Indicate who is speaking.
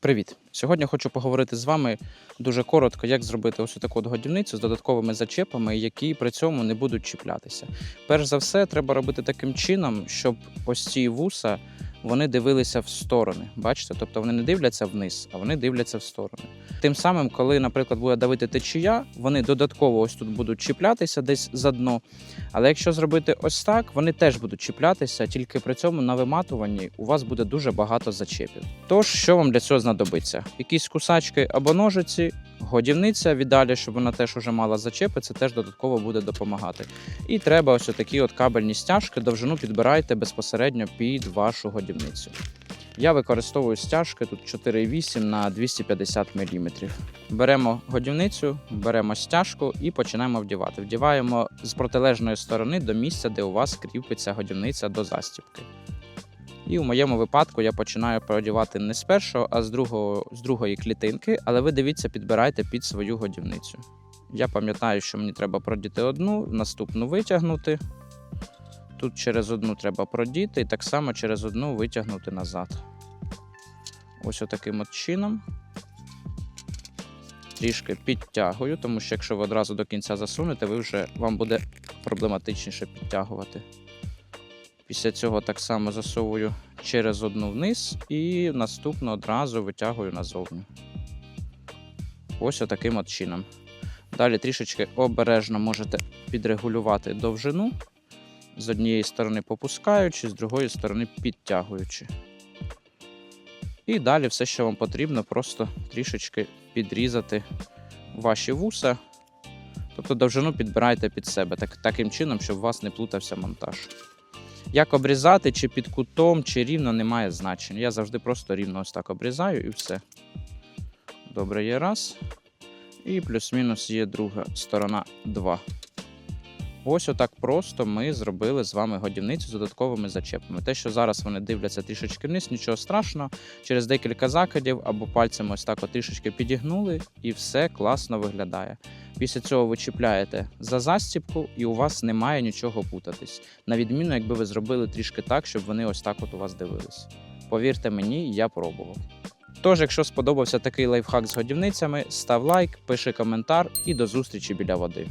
Speaker 1: Привіт! Сьогодні хочу поговорити з вами дуже коротко, як зробити ось таку годівницю з додатковими зачепами, які при цьому не будуть чіплятися. Перш за все, треба робити таким чином, щоб ось ці вуса вони дивилися в сторони. Бачите? Тобто вони не дивляться вниз, а вони дивляться в сторони. Тим самим, коли, наприклад, буде давити течія, вони додатково ось тут будуть чіплятися десь за дно. Але якщо зробити ось так, вони теж будуть чіплятися, тільки при цьому на виматуванні у вас буде дуже багато зачепів. Тож, що вам для цього знадобиться? Якісь кусачки або ножиці, годівниця віддалі, щоб вона теж уже мала зачепи, це теж додатково буде допомагати. І треба ось такі от кабельні стяжки, довжину підбирайте безпосередньо під вашу годівницю. Я використовую стяжки тут 4,8 на 250 мм. Беремо годівницю, беремо стяжку і починаємо вдівати. Вдіваємо з протилежної сторони до місця, де у вас кріпиться годівниця до застібки. І у моєму випадку я починаю продівати не з першого, а з другого, з другої клітинки, але ви дивіться, підбирайте під свою годівницю. Я пам'ятаю, що мені треба продіти одну, наступну витягнути. Тут через одну треба продіти, і так само через одну витягнути назад. Ось отаким от чином. Трішки підтягую, тому що якщо ви одразу до кінця засунете, ви вже вам буде проблематичніше підтягувати. Після цього так само засовую через одну вниз і наступну одразу витягую назовні. Ось отаким от чином. Далі трішечки обережно можете підрегулювати довжину, з однієї сторони попускаючи, з другої сторони підтягуючи. І далі все, що вам потрібно, просто трішечки підрізати ваші вуса. Тобто довжину підбирайте під себе, так, таким чином, щоб у вас не плутався монтаж. Як обрізати, чи під кутом, чи рівно, не має значення. Я завжди просто рівно ось так обрізаю і все. Добре, є раз. І плюс-мінус є друга сторона 2. Ось отак просто ми зробили з вами годівницю з додатковими зачепами. Те, що зараз вони дивляться трішечки вниз, нічого страшного. Через декілька закидів або пальцем ось так трішечки підігнули, і все класно виглядає. Після цього ви чіпляєте за застібку, і у вас немає нічого путатись. На відміну, якби ви зробили трішки так, щоб вони ось так от у вас дивились. Повірте мені, я пробував. Тож, якщо сподобався такий лайфхак з годівницями, став лайк, пиши коментар і до зустрічі біля води.